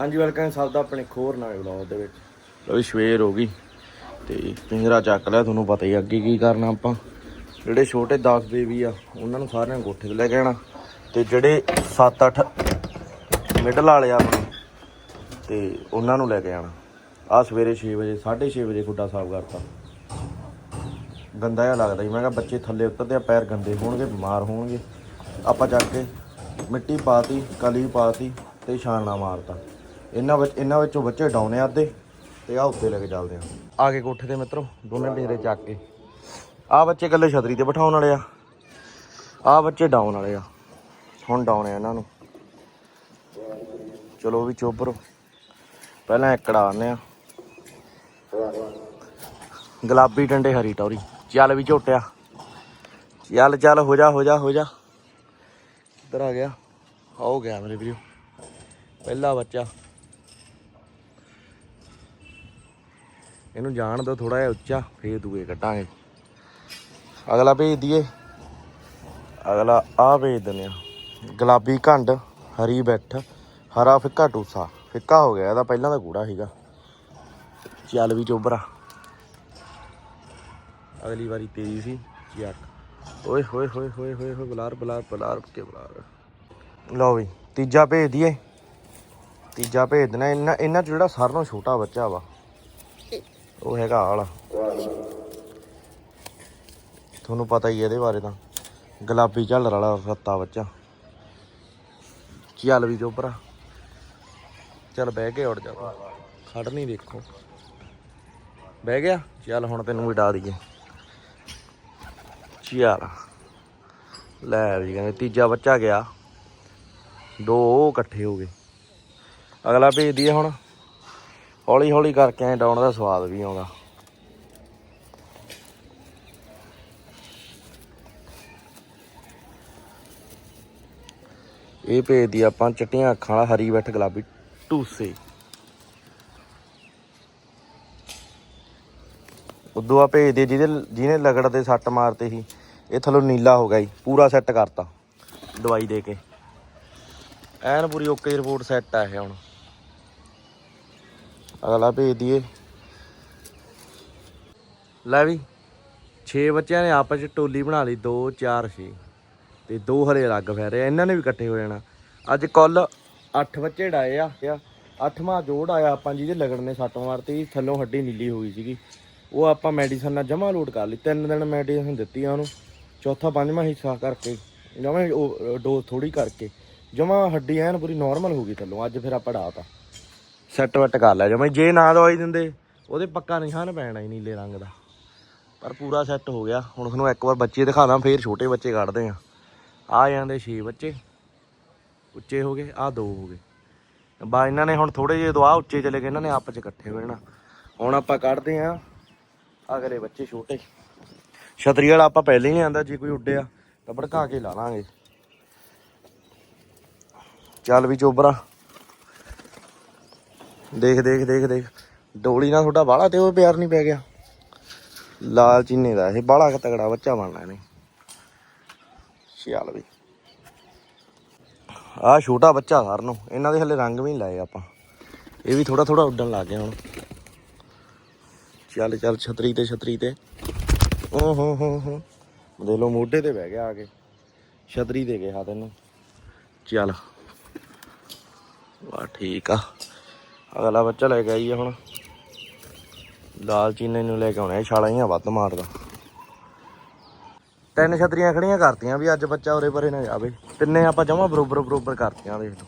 ਹਾਂਜੀ ਵੈਲਕਮ ਸਭ ਦਾ ਆਪਣੇ ਖੋਰ ਨਵੇਂ ਵਲੌਗ ਦੇ ਵਿੱਚ। ਲੋ ਵੀ ਸਵੇਰ ਹੋ ਗਈ ਤੇ ਪਿੰਜਰਾ ਚੱਕ ਲਿਆ, ਤੁਹਾਨੂੰ ਪਤਾ ਹੀ ਅੱਗੇ ਕੀ ਕਰਨਾ ਆਪਾਂ। ਜਿਹੜੇ ਛੋਟੇ 10 ਬੇਬੀ ਆ, ਉਹਨਾਂ ਨੂੰ ਸਾਰਿਆਂ ਨੂੰ ਕੋਠੇ ਤੇ ਲੈ ਕੇ ਆਣਾ ਤੇ ਜਿਹੜੇ 7-8 ਮਿਡਲ ਵਾਲੇ ਆ ਆਪਣੇ, ਤੇ ਉਹਨਾਂ ਨੂੰ ਲੈ ਕੇ ਆਣਾ ਆ ਸਵੇਰੇ 6 ਵਜੇ 6:30 ਵਜੇ ਖੁੱਡਾ ਸਾਫ਼ ਕਰਤਾ। ਗੰਦਾ ਜਿਹਾ ਲੱਗਦਾ ਜੀ, ਮੈਂ ਕਿਹਾ ਬੱਚੇ ਥੱਲੇ ਉਤਰਦੇ ਆ, ਪੈਰ ਗੰਦੇ ਹੋਣਗੇ, ਬਿਮਾਰ ਹੋਣਗੇ। ਆਪਾਂ ਚੱਕ ਕੇ ਮਿੱਟੀ ਪਾਤੀ, ਕਲੀ ਪਾਤੀ ਤੇ ਛਾਣਨਾ ਮਾਰਤਾ। ਇਹਨਾਂ ਵਿੱਚ ਇਹਨਾਂ ਵਿੱਚੋਂ ਬੱਚੇ ਡਾਉਣੇ ਅੱਧੇ ਤੇ ਆ ਉੱਤੇ ਲੈ ਕੇ ਚੱਲਦੇ ਆ। ਆ ਕੇ ਕੋਠੇ ਤੇ ਮਿੱਤਰੋ, ਦੋਨੇ ਪਿੰਜਰੇ ਚੱਕ ਕੇ। ਆ ਬੱਚੇ ਇਕੱਲੇ ਛਤਰੀ ਤੇ ਬਿਠਾਉਣ ਵਾਲੇ ਆ। ਆ ਬੱਚੇ ਡਾਉਣ ਵਾਲੇ ਆ। ਹੁਣ ਡਾਉਣ ਆ ਇਹਨਾਂ ਨੂੰ। ਚਲੋ ਵੀ ਚੋਬਰੋ ਪਹਿਲਾਂ ਇੱਕੜਾ ਆਨੇ ਆ। ਗੁਲਾਬੀ ਡੰਡੇ ਹਰੀ ਟੌਰੀ। ਚੱਲ ਵੀ ਝੋਟਿਆ। ਚੱਲ ਚੱਲ ਹੋ ਜਾ ਹੋ ਜਾ ਹੋ ਜਾ। ਕਿੱਧਰ ਆ ਗਿਆ। ਹੋ ਗਿਆ ਮੇਰੇ ਵੀਰੋ। ਪਹਿਲਾ ਬੱਚਾ। ਇਹਨੂੰ ਜਾਣ ਦੋ ਥੋੜਾ ਜਿਹਾ ਉੱਚਾ, ਫੇਰ ਦੂਏ ਕੱਢਾਂਗੇ। ਅਗਲਾ ਭੇਜ ਦਈਏ। ਅਗਲਾ ਆ ਭੇਜ ਦਿੰਦੇ ਆ ਗੁਲਾਬੀ ਘੰਡ, ਹਰੀ ਬੈਠ, ਹਰਾ ਫਿੱਕਾ ਟੂਸਾ। ਫਿੱਕਾ ਹੋ ਗਿਆ, ਇਹਦਾ ਪਹਿਲਾਂ ਦਾ ਗੂੜਾ ਸੀਗਾ। ਚੱਲ ਵੀ ਚੋਬਰਾ। ਅਗਲੀ ਵਾਰੀ ਤੇਰੀ ਸੀ, ਚੱਕ। ਓਏ, ਹੋਏ ਹੋਏ ਹੋਏ ਹੋਏ ਹੋਏ, ਬੁਲਾਰ ਬੁਲਾਰ ਬੁਲਾਰ, ਕੇ ਬਲਾਰ। ਲਓ ਵੀ, ਤੀਜਾ ਭੇਜ ਦਈਏ। ਤੀਜਾ ਭੇਜ ਦੇਣਾ ਇਹਨਾਂ ਇਹਨਾਂ ਚ ਜਿਹੜਾ ਸਾਰਿਆਂ ਨਾਲੋਂ ਛੋਟਾ ਬੱਚਾ ਵਾ। ਉਹ ਹੈਗਾ ਆਲਾ। ਤੁਹਾਨੂੰ ਪਤਾ ਹੀ ਇਹਦੇ ਬਾਰੇ ਤਾਂ। ਗੁਲਾਬੀ ਝੱਲਰ ਵਾਲਾ ਰੱਤਾ ਬੱਚਾ। ਚੱਲ ਵੀ ਜੋ ਭਰਾ। ਚੱਲ ਬਹਿ ਕੇ ਉੱਡ ਜਾ। ਖੜ ਨਹੀਂ ਦੇਖੋ। ਬਹਿ ਗਿਆ? ਚੱਲ ਹੁਣ ਤੈਨੂੰ ਵੀ ਡਾ ਦਈਏ। ਚੱਲ। ਲੈ ਵੀ ਕਹਿੰਦੇ ਤੀਜਾ ਬੱਚਾ ਗਿਆ। ਦੋ ਇਕੱਠੇ ਹੋ ਗਏ। ਅਗਲਾ ਭੇਜ ਦਈਏ ਹੁਣ। ਹੌਲੀ ਹੌਲੀ ਕਰਕੇ ਐ ਡਾਉਣ ਦਾ ਸਵਾਦ ਵੀ ਆਉਂਦਾ। ਇਹ ਭੇਜਦੀ ਆਪਾਂ ਚਿੱਟੀਆਂ ਅੱਖਾਂ ਵਾਲਾ ਹਰੀ ਬੈਠ ਗੁਲਾਬੀ ਟੂਸੇ। ਉਦੋਂ ਆ ਭੇਜਦੇ ਜਿਹਦੇ ਜਿਹਨੇ ਲਗੜ ਦੇ ਸੱਟ ਮਾਰਤੇ ਸੀ, ਇਹ ਥੱਲੋਂ ਨੀਲਾ ਹੋ ਗਿਆ ਜੀ, ਪੂਰਾ ਸੈੱਟ ਕਰਤਾ। ਦਵਾਈ ਦੇ ਕੇ। ਐਨ ਪੂਰੀ ਓਕੇ ਰਿਪੋਰਟ ਸੈੱਟ ਆ ਇਹ ਹੁਣ। ਅਗਲਾ ਭੇਜ ਦਈਏ। ਲੈ ਵੀ 6 ਬੱਚਿਆਂ ਨੇ ਆਪਸ ਚ ਟੋਲੀ ਬਣਾ ਲਈ 2 4 6 ਤੇ ਦੋ ਹਲੇ ਅਲੱਗ ਫੈ ਰਹੇ ਇਹਨਾਂ ਨੇ ਵੀ ਇਕੱਠੇ ਹੋ ਜਾਣਾ। ਅੱਜ ਕੁੱਲ 8 ਬੱਚੇ ਡਾਏ ਆ ਆ ਅੱਠਵਾਂ ਜੋੜ ਆਇਆ ਆਪਾਂ, ਜਿਹਦੇ ਲਗੜ ਨੇ ਸੱਟ ਮਾਰਤੀ, ਥੱਲੋਂ ਹੱਡੀ ਨੀਲੀ ਹੋ ਗਈ ਸੀਗੀ। ਉਹ ਆਪਾਂ ਮੈਡੀਸਨ ਨਾਲ ਜਮਾ ਲੋਡ ਕਰ ਲਈ, ਤਿੰਨ ਦਿਨ ਮੈਡੀਸਨ ਦਿੱਤੀ ਆ ਉਹਨੂੰ। ਚੌਥਾ, ਪੰਜਵਾਂ ਹਿੱਸਾ ਕਰਕੇ ਜਮਾ ਡੋਜ਼ ਥੋੜੀ ਕਰਕੇ। ਜਮਾ ਹੱਡੀ ਐਨ ਪੂਰੀ ਨਾਰਮਲ ਹੋ ਗਈ ਥੱਲੋਂ, ਅੱਜ ਫਿਰ ਆਪਾਂ ਡਾਤਾ। ਸੈੱਟ ਵਟ ਕਰ ਲਿਆ ਜਮਾ ਜੇ ਨਾ ਦਵਾਈ ਦਿੰਦੇ, ਉਹਦੇ ਪੱਕਾ ਨਿਸ਼ਾਨ ਪੈਣਾ ਹੀ ਨੀਲੇ ਰੰਗ ਦਾ। ਪਰ ਪੂਰਾ ਸੈੱਟ ਹੋ ਗਿਆ। ਹੁਣ ਤੁਹਾਨੂੰ ਇੱਕ ਵਾਰ ਬੱਚੇ ਦਿਖਾਦਾ ਫੇਰ ਛੋਟੇ ਬੱਚੇ ਕੱਢਦੇ ਆ। ਆ ਜਾਂਦੇ 6 ਬੱਚੇ। ਉੱਚੇ ਹੋ ਗਏ, ਆ ਦੋ ਹੋ ਗਏ। ਬਾ, ਇਹਨਾਂ ਨੇ ਹੁਣ ਥੋੜੇ ਜਿਹੇ ਦਵਾ ਉੱਚੇ ਚਲੇ ਗਏ, ਇਹਨਾਂ ਨੇ ਆਪਸ ਚ ਇਕੱਠੇ ਹੋ ਜਾਣਾ ਹੁਣ ਆਪਾਂ ਕੱਢਦੇ ਆ, ਅਗਲੇ ਬੱਚੇ ਛੋਟੇ। ਛਤਰੀ ਵਾਲਾ ਆਪਾਂ ਪਹਿਲੇ ਹੀ ਨਹੀਂ ਆਂਦਾ ਜੇ ਕੋਈ ਉੱਡਿਆ ਤਾਂ ਭੜਕਾ ਕੇ ਲਾ ਲਾਂਗੇ। ਚੱਲ ਵੀ ਚੋਬਰਾ। ਦੇਖ ਦੇਖ ਦੇਖ ਦੇਖ। ਡੋਲੀ ਨਾਲ ਤੁਹਾਡਾ ਬਾਹਲਾ ਤੇ ਉਹ ਪਿਆਰ ਨਹੀਂ ਪੈ ਗਿਆ। ਲਾਲ ਚੀਨੇ ਦਾ ਇਹ ਬਾਹਲਾ ਤਗੜਾ ਬੱਚਾ ਬਣਨਾ ਇਹਨੇ। ਚੱਲ ਵੀ। ਆ ਛੋਟਾ ਬੱਚਾ ਸਾਰ ਨੂੰ, ਇਹਨਾਂ ਦੇ ਹਲੇ ਰੰਗ ਵੀ ਨਹੀਂ ਲਾਏ ਆਪਾਂ। ਇਹ ਵੀ ਥੋੜਾ ਥੋੜਾ ਉੱਡਣ ਲੱਗ ਗਿਆ ਹੁਣ। ਚੱਲ ਚੱਲ, ਛਤਰੀ ਤੇ ਛਤਰੀ ਤੇ। ਓ ਹੋ ਹੋ ਹੋ। ਦੇ ਲੋ ਮੋਢੇ ਤੇ ਬਹਿ ਗਿਆ ਆ ਕੇ। ਛਤਰੀ ਦੇ ਗਿਆ ਤੈਨੂੰ। ਚੱਲ। ਵਾ ਠੀਕ ਆ। ਅਗਲਾ ਬੱਚਾ ਲੈ ਕੇ ਆਈਏ ਹੁਣ। ਲਾਲ ਨੂੰ ਲੈ ਕੇ ਆਉਣਾ ਇਹ ਛਾਲਾਂ ਹੀ ਆ ਵੱਧ ਮਾਰਦਾ ਤਿੰਨ ਛਤਰੀਆਂ ਖੜੀਆਂ ਕਰਤੀਆਂ ਵੀ ਅੱਜ ਬੱਚਾ ਉਰੇ ਪਰੇ ਨਾ ਜਾਵੇ। ਤਿੰਨੇ ਆਪਾਂ ਜਮਾ ਬਰੋਬਰ ਬਰੋਬਰ ਕਰਤੀਆਂ ਦੇਖ ਲਓ।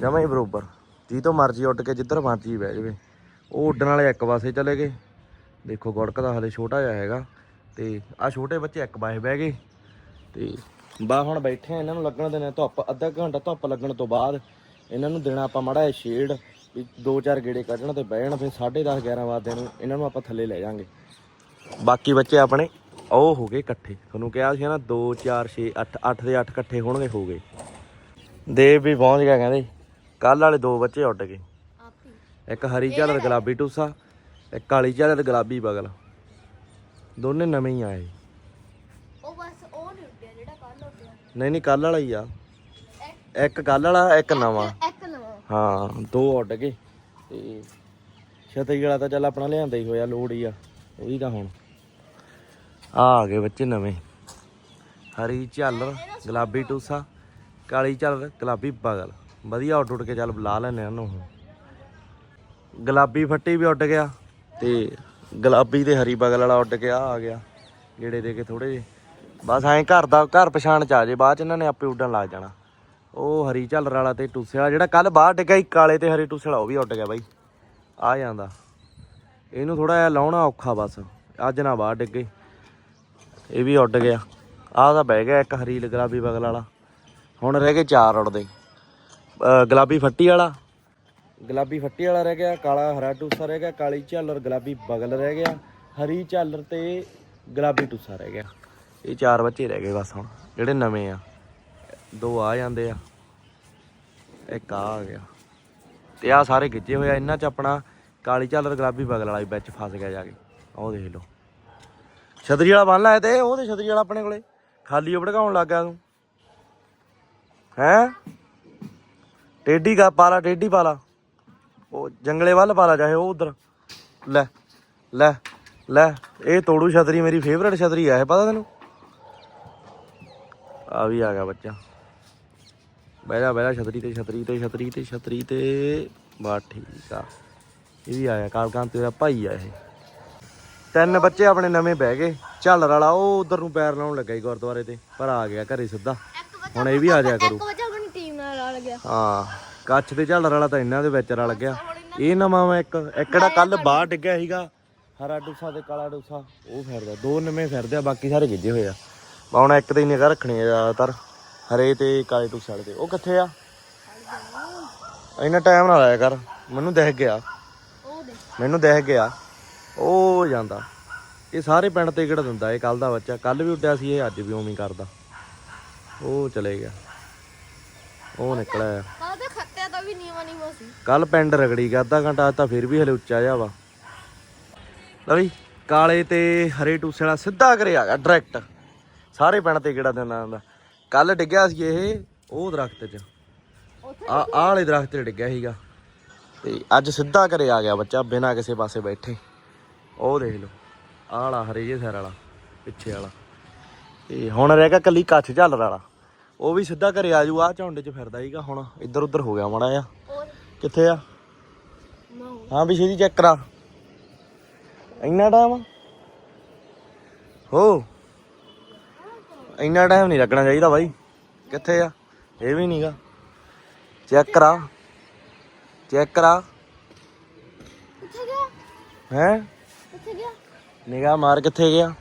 ਜਮਾ ਹੀ ਬਰੋਬਰ। ਜੀ ਤੋਂ ਮਰਜ਼ੀ ਉੱਡ ਕੇ ਜਿੱਧਰ ਮਰਜ਼ੀ ਬਹਿ ਜਾਵੇ। ਉਹ ਉੱਡਣ ਵਾਲੇ ਇੱਕ ਪਾਸੇ ਚਲੇ ਗਏ। ਦੇਖੋ ਗੁੜਕ ਦਾ ਹਲੇ ਛੋਟਾ ਜਿਹਾ ਹੈਗਾ। ਤੇ ਆ ਛੋਟੇ ਬੱਚੇ ਇੱਕ ਪਾਸੇ ਬਹਿ ਗਏ। ਤੇ ਬਾ ਹੁਣ ਬੈਠੇ ਆ, ਇਹਨਾਂ ਨੂੰ ਲੱਗਣ ਦੇਣਾ ਧੁੱਪ। ਅੱਧਾ ਘੰਟਾ ਧੁੱਪ ਲੱਗਣ ਤੋਂ ਬਾਅਦ ਇਹਨਾਂ ਨੂੰ ਦੇਣਾ ਆਪਾਂ ਮੜਾ ਸ਼ੇਡ ਵੀ ਦੋ ਚਾਰ ਗੇੜੇ ਕੱਢਣ ਤੇ ਬਹਿਣ ਫਿਰ 10:30 11 ਵਜੇ ਨੂੰ ਇਹਨਾਂ ਨੂੰ ਆਪਾਂ ਥੱਲੇ ਲੈ ਜਾਾਂਗੇ। ਬਾਕੀ ਬੱਚੇ ਆਪਣੇ ਉਹ ਹੋ ਗਏ ਇਕੱਠੇ। ਤੁਹਾਨੂੰ ਕਿਹਾ ਸੀ ਨਾ 2 4 6 8 8 ਦੇ 8 ਇਕੱਠੇ ਹੋਣਗੇ ਹੋ ਗਏ। ਦੇਵ ਵੀ ਪਹੁੰਚ ਗਿਆ ਕਹਿੰਦੇ। ਕੱਲ ਵਾਲੇ ਦੋ ਬੱਚੇ ਉੱਡ ਗਏ। ਇੱਕ ਹਰੀ ਝਾਲਰ ਗੁਲਾਬੀ ਟੂਸਾ ਇੱਕ ਕਾਲੀ ਝਾਲਰ ਗੁਲਾਬੀ ਬਗਲ। ਦੋਨੇ ਨਵੇਂ ਹੀ ਆਏ। ਉਹ ਬਸ ਉਹ ਨਹੀਂ ਉੱਡਿਆ ਜਿਹੜਾ ਕੱਲ ਉੱਡਿਆ। ਨਹੀਂ ਨਹੀਂ ਕੱਲ ਵਾਲਾ ਹੀ ਆ। ਇੱਕ ਕੱਲ ਵਾਲਾ ਇੱਕ ਨਵਾਂ। ਹਾਂ, ਦੋ ਉੱਡ ਗਏ। ਤੇ ਛਤਰੀ ਵਾਲਾ ਤਾਂ ਚੱਲ ਆਪਣਾ ਲਿਆਂਦਾ ਹੀ ਹੋਇਆ ਲੋੜ ਹੀ ਆ, ਉਹੀ ਤਾਂ ਹੁਣ। ਆ ਆ ਗਏ ਬੱਚੇ ਨਵੇਂ। ਹਰੀ ਝੱਲਰ ਗੁਲਾਬੀ ਟੂਸਾ, ਕਾਲੀ ਝੱਲਰ ਗੁਲਾਬੀ ਬਗਲ ਵਧੀਆ ਉੱਡ ਉੱਡ ਕੇ ਚੱਲ ਲਾ ਲੈਨੇ ਉਹਨੂੰ ਹੁਣ। ਗੁਲਾਬੀ ਫੱਟੀ ਵੀ ਉੱਡ ਗਿਆ ਤੇ ਗੁਲਾਬੀ ਤੇ ਹਰੀ ਬਗਲ ਵਾਲਾ ਉੱਡ ਕੇ ਆ ਆ ਗਿਆ। ਗੇੜੇ ਦੇ ਕੇ ਥੋੜੇ ਜਿਹੇ। ਬਸ ਐਂ ਘਰ ਦਾ, ਘਰ ਪਛਾਣ ਚ ਆ ਜੇ, ਬਾਅਦ ਚ ਇਹਨਾਂ ਨੇ ਆਪੇ ਉੱਡਣ ਲੱਗ ਜਾਣਾ। ਉਹ ਹਰੀ ਝੱਲਰ ਵਾਲਾ ਤੇ ਟੂਸੇ ਵਾਲਾ, ਜਿਹੜਾ ਕੱਲ ਬਾਹਰ ਡਿੱਗਾ ਸੀ, ਕਾਲੇ ਤੇ ਹਰੇ ਟੂਸੇ ਵਾਲਾ, ਉਹ ਵੀ ਉੱਡ ਗਿਆ ਬਾਈ। ਆ ਜਾਂਦਾ। ਇਹਨੂੰ ਥੋੜਾ ਜਿਹਾ ਲਾਉਣਾ ਔਖਾ ਬਸ, ਅੱਜ ਨਾ ਬਾਹਰ ਡਿੱਗੇ। ਇਹ ਵੀ ਉੱਡ ਗਿਆ। ਆਹ ਤਾਂ ਬਹਿ ਗਿਆ ਇੱਕ ਹਰੀ ਗੁਲਾਬੀ ਬਗਲ ਵਾਲਾ। ਹੁਣ ਰਹਿ ਗਏ ਚਾਰ ਉੱਡਦੇ। ਗੁਲਾਬੀ ਫੱਟੀ ਵਾਲਾ। ਗੁਲਾਬੀ ਫੱਟੀ ਵਾਲਾ ਰਹਿ ਗਿਆ, ਕਾਲਾ ਹਰਾ ਟੂਸਾ ਰਹਿ ਗਿਆ, ਕਾਲੀ ਝਾਲਰ ਗੁਲਾਬੀ ਬਗਲ ਰਹਿ ਗਿਆ। ਹਰੀ ਝਾਲਰ ਤੇ ਗੁਲਾਬੀ ਟੂਸਾ ਰਹਿ ਗਿਆ। ਇਹ ਚਾਰ ਬੱਚੇ ਰਹਿ ਗਏ ਬਸ ਹੁਣ, ਜਿਹੜੇ ਨਵੇਂ ਆ। ਦੋ ਆ ਜਾਂਦੇ ਆ। ਇੱਕ ਆ ਆ ਗਿਆ। ਤੇ ਆ ਸਾਰੇ ਗਿੱਜੇ ਹੋਇਆ ਇਹਨਾਂ ਚ ਆਪਣਾ ਕਾਲੀ ਝਾਲਰ ਗੁਲਾਬੀ ਬਗਲ ਵਾਲਾ ਵੀ ਵਿੱਚ ਫਸ ਗਿਆ ਜਾ ਕੇ। ਉਹ ਦੇਖ ਲਓ। ਛਤਰੀ ਵਾਲਾ ਬੰਨ ਲਾਇਆ ਤੇ ਉਹ ਤੇ ਛਤਰੀ ਵਾਲਾ ਆਪਣੇ ਕੋਲੇ। ਖਾਲੀ ਉਹ ਭੜਕਾਉਣ ਲੱਗ ਗਿਆ ਤੂੰ। ਹੈ? ਟੇਢੀ ਕਾ ਪਾਲਾ, ਟੇਢੀ ਪਾਲਾ। ਉਹ ਜੰਗਲੇ ਵੱਲ ਪਾਲਾ ਚਾਹੇ ਉਹ ਉਧਰ। ਲੈ ਲੈ ਲੈ। ਇਹ ਤੋੜੂ ਛਤਰੀ ਮੇਰੀ ਫੇਵਰੇਟ ਛਤਰੀ ਆ, ਇਹ ਪਤਾ ਤੈਨੂੰ? ਆ ਵੀ ਆ ਗਿਆ ਬੱਚਾ। ਬਹਿ ਜਾ ਬਹਿ ਜਾ ਛਤਰੀ ਤੇ ਛਤਰੀ ਤੇ ਛਤਰੀ ਤੇ ਛਤਰੀ ਤੇ। ਬਾ ਠੀਕ ਆ। ਇਹ ਵੀ ਆਇਆ ਕਾਲਕਾਂ ਤੇਰਾ ਭਾਈ ਆ ਇਹ। ਤਿੰਨ ਬੱਚੇ ਆਪਣੇ ਨਵੇਂ ਬਹਿ ਗਏ। ਝਾਲਰ ਵਾਲਾ ਉਹ ਉਧਰ ਨੂੰ ਪੈਰ ਲਾਉਣ ਲੱਗਾ ਸੀ ਗੁਰਦੁਆਰੇ ਤੇ ਪਰ ਆ ਗਿਆ ਘਰੇ ਸਿੱਧਾ। ਹੁਣ ਇਹ ਵੀ ਆ ਜਾਇਆ ਕਰੂ। ਇੱਕ ਬੱਚਾ ਆਪਣੀ ਟੀਮ ਨਾਲ ਰਲ ਗਿਆ। ਹਾਂ ਕੱਛ ਤੇ ਝਾਲਰ ਵਾਲਾ ਤਾਂ ਇਹਨਾਂ ਦੇ ਵਿੱਚ ਰਲ ਗਿਆ। ਇਹ ਨਵਾਂ ਵਾ ਇੱਕ ਇੱਕ ਜਿਹੜਾ ਕੱਲ ਬਾਹਰ ਡਿੱਗਿਆ ਸੀਗਾ। ਹਰਾ ਡੂਸਾ ਤੇ ਕਾਲਾ ਡੂਸਾ ਉਹ ਫਿਰਦਾ। ਦੋ ਨਵੇਂ ਫਿਰਦੇ ਆ ਬਾਕੀ ਸਾਰੇ ਗਿੱਜੇ ਹੋਏ ਆ। ਬਾ ਹੁਣ ਇੱਕ ਤੇ ਹੀ ਨਿਗਾਹ ਰੱਖਣੀ ਆ ਜ਼ਿਆਦਾਤਰ। ਹਰੇ ਤੇ ਕਾਲੇ ਟੂਸੇ ਵਾਲੇ ਤੇ ਉਹ ਕਿੱਥੇ ਆ? ਇੰਨਾ ਟਾਈਮ ਨਾ ਲਾਇਆ ਕਰ। ਮੈਨੂੰ ਦਿਖ ਗਿਆ। ਉਹ ਦੇ ਮੈਨੂੰ ਦਿਖ ਗਿਆ। ਉਹ ਜਾਂਦਾ। ਇਹ ਸਾਰੇ ਪਿੰਡ ਤੇ ਕਿਹੜਾ ਦਿੰਦਾ? ਇਹ ਕੱਲ ਦਾ ਬੱਚਾ। ਕੱਲ ਵੀ ਉੱਡਿਆ ਸੀ ਇਹ ਅੱਜ ਵੀ ਉਵੇਂ ਕਰਦਾ। ਉਹ ਚਲੇ ਗਿਆ। ਉਹ ਨਿਕਲਿਆ। ਕੱਲ ਤੇ ਖੱਤਿਆ ਤਾਂ ਵੀ ਨੀਵਾ ਨੀਵਾ ਸੀ। ਕੱਲ ਪਿੰਡ ਰਗੜੀ ਗਿਆ। ਅੱਧਾ ਘੰਟਾ ਅੱਜ ਤਾਂ ਫਿਰ ਵੀ ਹਲੇ ਉੱਚਾ ਜਾ ਵਾ। ਲਵੀ ਕਾਲੇ ਤੇ ਹਰੇ ਟੂਸੇ ਵਾਲਾ ਸਿੱਧਾ ਕਰੇ ਆ ਗਿਆ ਡਾਇਰੈਕਟ ਸਾਰੇ ਪਿੰਡ ਤੇ ਕਿਹੜਾ ਦਿੰਦਾ ਹੁੰਦਾ ਕੱਲ ਡਿੱਗਿਆ ਸੀ ਇਹ ਉਹ ਦਰਖਤ 'ਚ। ਆ ਵਾਲੇ ਦਰਖਤ ਤੇ ਡਿੱਗਿਆ ਸੀਗਾ। ਤੇ ਅੱਜ ਸਿੱਧਾ ਘਰੇ ਆ ਗਿਆ ਬੱਚਾ ਬਿਨਾਂ ਕਿਸੇ ਪਾਸੇ ਬੈਠੇ। ਉਹ ਦੇਖ ਲਓ ਆਹ ਵਾਲਾ ਹਰੇ ਜੇ ਸਿਰ ਵਾਲਾ ਪਿੱਛੇ ਵਾਲਾ। ਤੇ ਹੁਣ ਰਹਿ ਗਿਆ ਕੱਲੀ ਕੱਛ ਝੱਲਰ ਵਾਲਾ। ਉਹ ਵੀ ਸਿੱਧਾ ਘਰੇ ਆ ਜੂ ਆ ਝੁੰਡ 'ਚ ਫਿਰਦਾ ਸੀਗਾ ਹੁਣ। ਇੱਧਰ ਉੱਧਰ ਹੋ ਗਿਆ ਮਾੜਾ ਆ ਕਿੱਥੇ ਆ? ਹਾਂ ਵੀ ਛੇਤੀ ਚੈੱਕ ਕਰਾ। ਇੰਨਾ ਟਾਈਮ ਹੋ। ਇੰਨਾ ਟਾਈਮ ਨਹੀਂ ਲੱਗਣਾ ਚਾਹੀਦਾ ਬਾਈ। ਕਿੱਥੇ ਆ? ਇਹ ਵੀ ਨਹੀਂਗਾ ਚੈੱਕ ਕਰਾ। ਚੈੱਕ ਕਰਾ। ਕਿੱਥੇ ਗਿਆ? ਹੈ? ਕਿੱਥੇ ਗਿਆ? ਨਿਗਾਹ ਮਾਰ ਕਿੱਥੇ ਗਿਆ?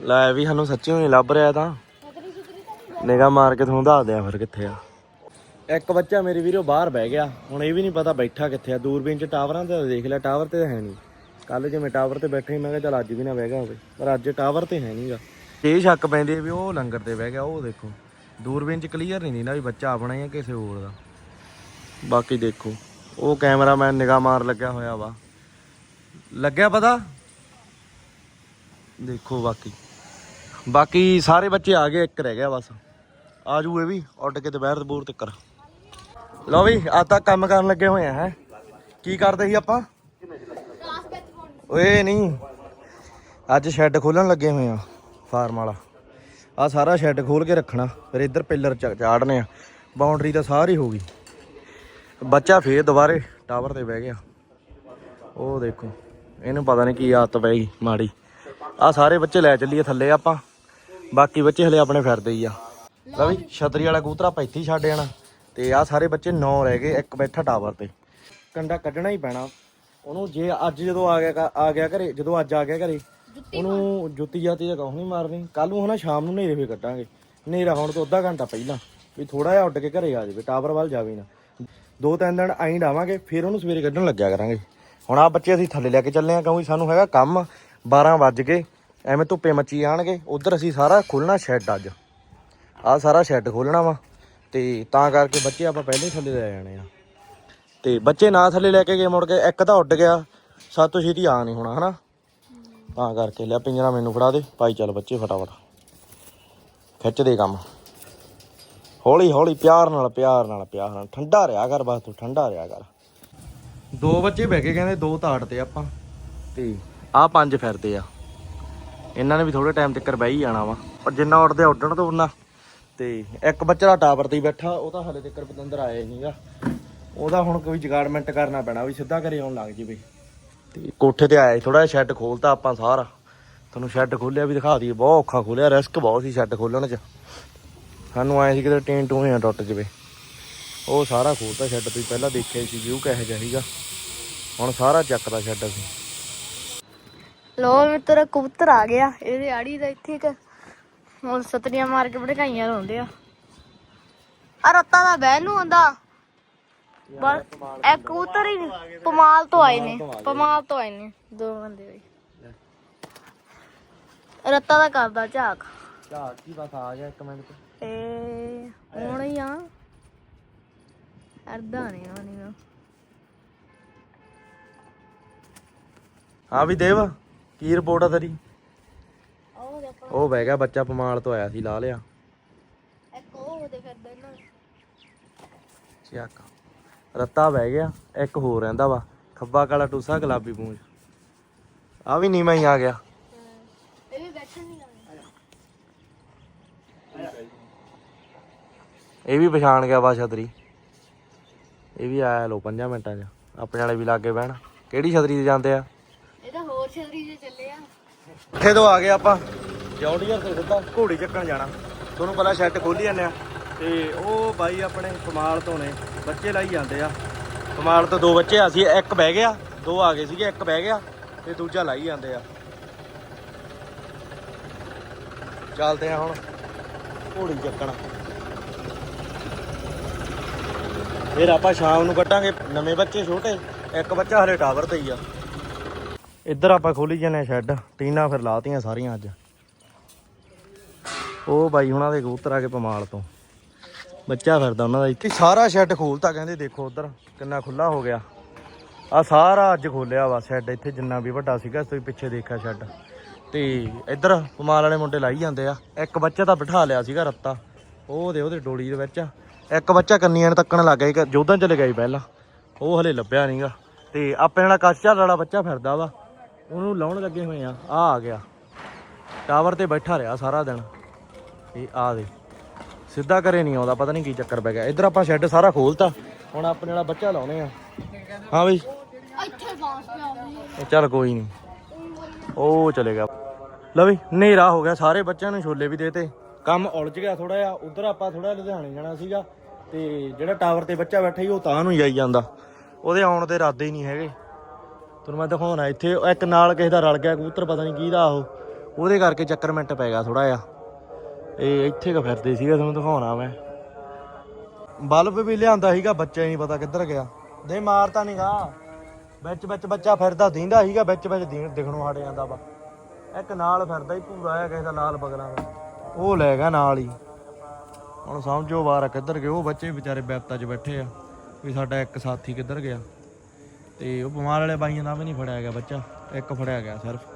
ਲੈ ਵੀ ਸਾਨੂੰ ਸੱਚੀ ਨਹੀਂ ਲੱਭ ਰਿਹਾ ਤਾਂ। ਨਿਗਾਹ ਮਾਰ ਕੇ ਤੁਹਾਨੂੰ ਦੱਸ ਦਿਆਂ ਫਿਰ ਕਿੱਥੇ ਆ। ਇੱਕ ਬੱਚਾ ਮੇਰੇ ਵੀਰੋ ਬਾਹਰ ਬਹਿ ਗਿਆ। ਹੁਣ ਇਹ ਵੀ ਨਹੀਂ ਪਤਾ ਬੈਠਾ ਕਿੱਥੇ ਆ। ਦੂਰਬੀਨ ਚ ਟਾਵਰਾਂ ਤੇ ਦੇਖ ਲਿਆ ਟਾਵਰ ਤੇ ਤਾਂ ਹੈ ਨਹੀਂ। ਕੱਲ ਜਿਵੇਂ ਟਾਵਰ ਤੇ ਬੈਠੇ ਸੀ, ਮੈਂ ਕਿਹਾ ਚੱਲ ਅੱਜ ਵੀ ਨਾ ਬਹਿ ਗਿਆ ਹੋਵੇ। ਪਰ ਅੱਜ ਟਾਵਰ ਤੇ ਹੈ ਨਹੀਂਗਾ ਇਹ ਸ਼ੱਕ ਪੈਂਦੀ ਵੀ ਉਹ ਲੰਗਰ ਤੇ ਬਹਿ ਗਿਆ, ਉਹ ਦੇਖੋ। ਦੂਰਬੀਨ ਚ ਕਲੀਅਰ ਨਹੀਂ ਨਾ ਵੀ ਬੱਚਾ ਆਪਣਾ ਹੀ ਆ ਕਿਸੇ ਹੋਰ ਦਾ। ਬਾਕੀ ਦੇਖੋ, ਉਹ ਕੈਮਰਾਮੈਨ ਨਿਗਾਹ ਮਾਰ ਲੱਗਿਆ ਹੋਇਆ ਵਾ। ਲੱਗਿਆ ਪਤਾ? ਦੇਖੋ ਬਾਕੀ। ਬਾਕੀ ਸਾਰੇ ਬੱਚੇ ਆ ਗਏ, ਇੱਕ ਰਹਿ ਗਿਆ ਬਸ। ਆ ਜੂ ਇਹ ਵੀ, ਉੱਡ ਕੇ ਦੁਪਹਿਰ ਦਬੂਰ ਤੱਕਰ। ਲਓ ਵੀ ਆ ਤਾਂ ਕੰਮ ਕਰਨ ਲੱਗੇ ਹੋਏ ਆ, ਹੈ। ਕੀ ਕਰਦੇ ਸੀ ਆਪਾਂ? ਕਲਾਸ ਵਿੱਚ ਓਏ ਨਹੀਂ, ਅੱਜ ਸ਼ੈੱਡ ਖੋਲਣ ਲੱਗੇ ਹੋਏ ਆ। ਫਾਰਮ ਵਾਲਾ। ਆ ਸਾਰਾ ਸ਼ੈੱਡ ਖੋਲ ਕੇ ਰੱਖਣਾ। ਫਿਰ ਇੱਧਰ ਪਿੱਲਰ ਚ ਚਾੜਨੇ ਆ। ਬਾਉਂਡਰੀ ਤਾਂ ਸਾਰੀ ਹੋ ਗਈ। ਬੱਚਾ ਫੇਰ ਦੁਬਾਰੇ ਟਾਵਰ ਤੇ ਬਹਿ ਗਿਆ। ਉਹ ਦੇਖੋ, ਇਹਨੂੰ ਪਤਾ ਨਹੀਂ ਕੀ ਆਦਤ ਪੈ ਗਈ ਮਾੜੀ। ਆ ਸਾਰੇ ਬੱਚੇ ਲੈ ਚੱਲੀਏ ਥੱਲੇ ਆਪਾਂ। ਬਾਕੀ ਬੱਚੇ ਹਲੇ ਆਪਣੇ ਫਿਰਦੇ ਹੀ ਆ। ਲਵੀ ਛਤਰੀ ਵਾਲਾ ਕਬੂਤਰ ਆਪਾਂ ਇੱਥੇ ਛੱਡ ਜਾਣਾ ਤੇ ਆ ਸਾਰੇ ਬੱਚੇ 9 ਰਹਿ ਗਏ, ਇੱਕ ਬੈਠਾ ਟਾਵਰ ਤੇ। ਕੰਡਾ ਕੱਢਣਾ ਹੀ ਪੈਣਾ। ਉਹਨੂੰ ਜੇ ਅੱਜ ਜਦੋਂ ਆ ਗਿਆ ਘ- ਆ ਗਿਆ ਘਰੇ, ਜਦੋਂ ਅੱਜ ਆ ਗਿਆ ਘਰੇ ਉਹਨੂੰ ਜੁੱਤੀ ਜਾਤੀ ਦਾ ਕਹੂ ਨਹੀਂ ਮਾਰਨੀ। ਕੱਲ ਨੂੰ ਹਨਾ ਸ਼ਾਮ ਨੂੰ ਨੇਰੇ ਫੇ ਕੱਢਾਂਗੇ। ਨੇਰਾ ਹੋਣ ਤੋਂ ਅੱਧਾ ਘੰਟਾ ਪਹਿਲਾਂ। ਵੀ ਥੋੜਾ ਜਿਹਾ ਉੱਡ ਕੇ ਘਰੇ ਆ ਜਾਵੇ ਟਾਵਰ ਵੱਲ ਜਾਵੇ ਨਾ। ਦੋ ਤਿੰਨ ਦਿਨ ਆਈ ਡਾਵਾਂਗੇ ਫਿਰ ਉਹਨੂੰ ਸਵੇਰੇ ਕੱਢਣ ਲੱਗਿਆ ਕਰਾਂਗੇ। ਹੁਣ ਆ ਬੱਚੇ ਅਸੀਂ ਥੱਲੇ ਲੈ ਕੇ ਚੱਲੇ ਆ ਕਿਉਂਕਿ ਸਾਨੂੰ ਹੈਗਾ ਕੰਮ। 12 ਵੱਜ ਗਏ ਐਵੇਂ ਧੁੱਪੇ ਮੱਚੀ ਆਣਗੇ। ਉਧਰ ਅਸੀਂ ਸਾਰਾ ਖੋਲਣਾ ਸ਼ੈੱਡ ਅੱਜ। ਆ ਸਾਰਾ ਸ਼ੈੱਡ ਖੋਲਣਾ ਵਾ। ਤੇ ਤਾਂ ਕਰਕੇ ਬੱਚੇ ਆਪਾਂ ਪਹਿਲੇ ਹੀ ਥੱਲੇ ਲੈ ਜਾਣੇ ਆ। ਤੇ ਬੱਚੇ ਨਾ ਥੱਲੇ ਲੈ ਕੇ ਗਏ ਮੁੜ ਕੇ ਇੱਕ ਤਾਂ ਉੱਡ ਗਿਆ। ਸਾਤੋਂ ਛੇਤੀ ਆ ਨਹੀਂ ਹੋਣਾ ਹਨਾ? ਤਾਂ ਕਰਕੇ ਲੈ ਪਿੰਜਰਾ ਮੈਨੂੰ ਫੜਾ ਦੇ। ਪਾਈ ਚੱਲ ਬੱਚੇ ਫਟਾਫਟ। ਖਿੱਚ ਦੇ ਕੰਮ। ਹੌਲੀ ਹੌਲੀ ਪਿਆਰ ਨਾਲ ਪਿਆਰ ਨਾਲ ਪਿਆਰ ਨਾਲ। ਠੰਡਾ ਰਿਹਾ ਕਰ ਬਸ ਤੂੰ ਠੰਡਾ ਰਿਹਾ ਕਰ। ਦੋ ਬੱਚੇ ਬਹਿ ਕੇ ਕਹਿੰਦੇ ਦੋ ਤਾੜ ਤੇ ਆਪਾਂ। ਤੇ ਆਹ ਪੰਜ ਫਿਰਦੇ ਆ। ਇਹਨਾਂ ਨੇ ਵੀ ਥੋੜੇ ਟਾਈਮ ਤੱਕ ਬਹਿ ਹੀ ਜਾਣਾ ਵਾ। ਪਰ ਜਿੰਨਾ ਉੱਡਦੇ ਆ ਉੱਡਣ ਤੋਂ ਉਹਨਾਂ ਤੇ ਇੱਕ ਬੱਚਾ ਦਾ ਟਾਵਰ ਤੇ ਬੈਠਾ ਉਹ ਤਾਂ ਹਲੇ ਤੱਕ ਪਤੰਦਰ ਆਇਆ ਨਹੀਂਗਾ ਉਹਦਾ ਹੁਣ ਕੋਈ ਜਗਾੜਮੈਂਟ ਕਰਨਾ ਪੈਣਾ ਵੀ ਸਿੱਧਾ ਘਰੇ ਆਉਣ ਲੱਗ ਜਵੇ ਤੇ ਕੋਠੇ ਤੇ ਆਇਆ ਥੋੜਾ ਜਿਹਾ ਸ਼ੈੱਡ ਖੋਲਤਾ ਆਪਾਂ ਸਾਰਾ। ਤੁਹਾਨੂੰ ਸ਼ੈੱਡ ਖੋਲਿਆ ਵੀ ਦਿਖਾ ਦਈਏ, ਬਹੁਤ ਔਖਾ ਖੋਲਿਆ ਰਿਸਕ ਬਹੁਤ ਸੀ ਸ਼ੈੱਡ ਖੋਲਣ 'ਚ। ਸਾਨੂੰ ਆਏ ਸੀ ਕਿਤੇ ਟੇਨ ਟੂਆਂ ਟੁੱਟ ਜਵੇ। ਉਹ ਸਾਰਾ ਖੋਲਤਾ ਸ਼ੈੱਡ ਤੁਸੀਂ ਪਹਿਲਾਂ ਦੇਖਿਆ ਸੀ ਵਿਊ ਕਿਹੋ ਜਿਹਾ ਸੀਗਾ। ਹੁਣ ਸਾਰਾ ਚੱਕਦਾ ਸ਼ੈੱਡ ਅਸੀਂ। ਲੋ ਮਿੱਤਰ, ਕਬੂਤਰ ਆ ਗਿਆ। ਇਹਦੇ ਆੜੀ ਦਾ ਇੱਥੇ ਇੱਕ ਹੁਣ ਸਤਰੀਆਂ ਮਾਰ ਕੇ ਭੜਕਾਈਆਂ ਲਾਉਂਦੇ ਆ। ਆ ਰੱਤਾ ਦਾ ਬਹਿ ਨੂੰ ਆਉਂਦਾ। ਬਸ ਇਹ ਕਬੂਤਰ ਹੀ ਨੀ, ਪਮਾਲ ਤੋਂ ਆਏ ਨੇ ਪਮਾਲ ਤੋਂ ਆਏ ਨੇ ਦੋ ਬੰਦੇ ਬਈ। ਰੱਤਾ ਦਾ ਕਰਦਾ ਝਾਕ। ਝਾਕ ਕੀ ਬਸ ਆ ਗਿਆ ਇੱਕ ਮਿੰਟ ਚ। ਤੇ ਹੁਣ ਹੀ ਆ। ਅਰਦਾ ਨਹੀਂ ਆਣੀ ਨਾ ਹਾਂ ਵੀ ਦੇਵ ਕੀ ਰਿਪੋਰਟ ਆ ਤੇਰੀ? ਉਹ ਦੇਖੋ। ਉਹ ਬਹਿ ਗਿਆ ਬੱਚਾ ਪਮਾਲ ਤੋਂ ਆਇਆ ਸੀ ਲਾ ਲਿਆ। ਇੱਕ ਉਹ ਉਹਦੇ ਫਿਰਦਾ ਇਹਨਾਂ ਚੱਕ ਰੱਤਾ ਬਹਿ ਗਿਆ ਇੱਕ ਹੋਰ ਰਹਿੰਦਾ ਵਾ ਖੱਬਾ ਕਾਲਾ ਟੂਸਾ ਗੁਲਾਬੀ ਪੂੰਛ ਆ ਵੀ ਨੀਵਾਂ ਹੀ ਆ ਗਿਆ। ਇਹ ਵੀ ਬੈਠਣ ਨਹੀਂ ਲੱਗਦਾ ਇਹ ਵੀ ਪਛਾਣ ਗਿਆ ਵਾ ਛਤਰੀ। ਇਹ ਵੀ ਆਇਆ ਲੋ 5 ਮਿੰਟਾਂ 'ਚ ਆਪਣੇ ਵਾਲੇ ਵੀ ਲਾਗੇ ਬਹਿਣ। ਕਿਹੜੀ ਛਤਰੀ ਤੇ ਜਾਂਦੇ ਆ? ਇਹ ਤਾਂ ਹੋਰ ਛਤਰੀ ਜੇ ਚੱਲੇ ਆ। ਇੱਥੇ ਤੋਂ ਆ ਗਏ ਆਪਾਂ। ਜੌਂਡੀਅਰ ਤੇ ਸਿੱਧਾ ਘੋੜੀ ਚੱਕਣ ਜਾਣਾ। ਤੁਹਾਨੂੰ ਪਤਾ ਸ਼ੈੱਡ ਖੋਲੀ ਜਾਂਦੇ ਆ। ਤੇ ਉਹ ਬਾਈ ਆਪਣੇ ਕਮਾਲ ਤੋਂ ਨੇ, ਬੱਚੇ ਲਾਈ ਜਾਂਦੇ ਆ। ਕਮਾਲ ਤੋਂ ਦੋ ਬੱਚੇ ਆ ਸੀ, ਇੱਕ ਬਹਿ ਗਿਆ, ਦੋ ਆ ਗਏ ਸੀਗੇ, ਇੱਕ ਬਹਿ ਗਿਆ ਤੇ ਦੂਜਾ ਲਾਈ ਜਾਂਦੇ ਆ। ਚੱਲਦੇ ਆ ਹੁਣ ਘੋੜੀ ਚੱਕਣ। ਫਿਰ ਆਪਾਂ ਸ਼ਾਮ ਨੂੰ ਕੱਢਾਂਗੇ ਨਵੇਂ ਬੱਚੇ ਛੋਟੇ, ਇੱਕ ਬੱਚਾ ਹਰੇ ਟਾਵਰ ਤੇ ਹੀ ਆ। ਇੱਧਰ ਆਪਾਂ ਖੋਲੀ ਜਾਂਦੇ ਸ਼ੈੱਡ, ਟੀਨਾ ਫਿਰ ਲਾਤੀਆਂ ਸਾਰੀਆਂ ਅੱਜ। ਉਹ ਬਾਈ ਹੁਣਾਂ ਦੇ ਕਬੂਤਰ ਆ ਕੇ ਪਮਾਲ ਤੋਂ। ਬੱਚਾ ਫਿਰਦਾ ਉਹਨਾਂ ਦਾ ਇੱਥੇ। ਸਾਰਾ ਸ਼ੈੱਡ ਖੋਲਤਾ ਕਹਿੰਦੇ ਦੇਖੋ ਉਧਰ, ਕਿੰਨਾ ਖੁੱਲਾ ਹੋ ਗਿਆ। ਆ ਸਾਰਾ ਅੱਜ ਖੋਲਿਆ ਵਾ ਸ਼ੈੱਡ, ਇੱਥੇ ਜਿੰਨਾ ਵੀ ਵੱਡਾ ਸੀਗਾ ਤੁਸੀਂ ਪਿੱਛੇ ਦੇਖਿਆ ਸ਼ੈੱਡ। ਤੇ ਇੱਧਰ ਕਮਾਲ ਵਾਲੇ ਮੁੰਡੇ ਲਾਈ ਜਾਂਦੇ ਆ। ਇੱਕ ਬੱਚਾ ਤਾਂ ਬਿਠਾ ਲਿਆ ਸੀਗਾ ਰੱਤਾ। ਉਹ ਦੇ ਉਹਦੇ ਡੋਲੀ ਦੇ ਵਿੱਚ। ਇੱਕ ਬੱਚਾ ਕੰਨੀਆਂ ਨੂੰ ਤੱਕਣ ਲੱਗ ਗਿਆ, ਇੱਕ ਜੋਧਾਂ ਚਲੇ ਗਿਆ ਪਹਿਲਾਂ। ਉਹ ਹਲੇ ਲੱਭਿਆ ਨਹੀਂਗਾ ਤੇ ਆਪਣੇ ਵਾਲਾ ਕੱਚਾ ਵਾਲਾ ਬੱਚਾ ਫਿਰਦਾ ਵਾ। ਉਹਨੂੰ ਲਾਉਣ ਲੱਗੇ ਹੋਏ ਆ। ਆ ਆ ਗਿਆ। ਟਾਵਰ ਤੇ ਬੈਠਾ ਰਿਹਾ ਸਾਰਾ ਦਿਨ। ਇਹ ਆ ਦੇ ਸਿੱਧਾ ਘਰੇ ਨਹੀਂ ਆਉਂਦਾ ਪਤਾ ਨਹੀਂ ਕੀ ਚੱਕਰ ਪੈ ਗਿਆ। ਇੱਧਰ ਆਪਾਂ ਸ਼ੈੱਡ ਸਾਰਾ ਖੋਲਤਾ। ਹੁਣ ਆਪਣੇ ਵਾਲਾ ਬੱਚਾ ਲਾਉਣੇ ਆ। ਹਾਂ ਬਈ। ਇੱਥੇ ਬਾਂਸ ਪਿਆ ਚੱਲ ਕੋਈ ਨਹੀਂ। ਉਹ ਚਲੇ ਗਿਆ। ਲੈ ਵੀ ਹਨੇਰਾ ਹੋ ਗਿਆ। ਸਾਰੇ ਬੱਚਿਆਂ ਨੂੰ ਛੋਲੇ ਵੀ ਦੇਤੇ। ਕੰਮ ਉਲਝ ਗਿਆ ਥੋੜਾ ਜਿਹਾ। ਉਧਰ ਆਪਾਂ ਥੋੜਾ ਲੁਧਿਆਣੇ ਜਾਣਾ ਸੀਗਾ। ਤੇ ਜਿਹੜਾ ਟਾਵਰ ਤੇ ਬੱਚਾ ਬੈਠਾ ਸੀ ਉਹ ਤਾਂ ਨੂੰ ਜਾਈ ਜਾਂਦਾ। ਉਹਦੇ ਆਉਣ ਦੇ ਇਰਾਦੇ ਹੀ ਨਹੀਂ ਹੈਗੇ। ਤੁਹਾਨੂੰ ਮੈਂ ਦਿਖਾਉਣਾ। ਇੱਥੇ ਇੱਕ ਨਾਲ ਕਿਸੇ ਦਾ ਰਲ ਗਿਆ ਕਬੂਤਰ ਪਤਾ ਨਹੀਂ ਕਿਹਦਾ ਉਹ। ਉਹਦੇ ਕਰਕੇ ਚੱਕਰ ਮਿੰਟ ਪੈ ਗਿਆ ਥੋੜਾ ਜਿਹਾ। ਇਹ ਇੱਥੇ ਕ ਫਿਰਦੇ ਸੀਗੇ, ਤੁਹਾਨੂੰ ਦਿਖਾਉਣਾ ਮੈਂ। ਬਲਬ ਵੀ ਲਿਆਂਦਾ ਸੀਗਾ ਬੱਚਾ ਹੀ ਨਹੀਂ ਪਤਾ ਕਿੱਧਰ ਗਿਆ। ਦੇ ਮਾਰਤਾ ਨਹੀਂਗਾ ਵਿੱਚ ਵਿੱਚ ਬੱਚਾ ਫਿਰਦਾ, ਦੀਂਦਾ ਸੀਗਾ, ਵਿੱਚ ਵਿੱਚ ਦਿਖਣੋਂ ਹਟ ਜਾਂਦਾ ਵਾ। ਇੱਕ ਨਾਲ ਫਿਰਦਾ ਹੀ ਪੂਰਾ ਆ, ਕਿਸੇ ਦਾ ਲਾਲ ਬਗਲਾ ਦਾ ਉਹ ਲੈ ਗਿਆ ਨਾਲ ਹੀ। ਹੁਣ ਸਮਝੋ ਵਾਰ ਕਿੱਧਰ ਗਏ, ਉਹ ਬੱਚੇ ਵਿਚਾਰੇ ਬਿਪਤਾ 'ਚ ਬੈਠੇ ਆ, ਵੀ ਸਾਡਾ ਇੱਕ ਸਾਥੀ ਕਿੱਧਰ ਗਿਆ। ਤੇ ਉਹ ਬਿਮਾਰ ਵਾਲੇ ਬਾਈਆਂ ਦਾ ਵੀ ਨਹੀਂ ਫੜਿਆ ਗਿਆ ਬੱਚਾ, ਇੱਕ ਫੜਿਆ ਗਿਆ ਸਿਰਫ।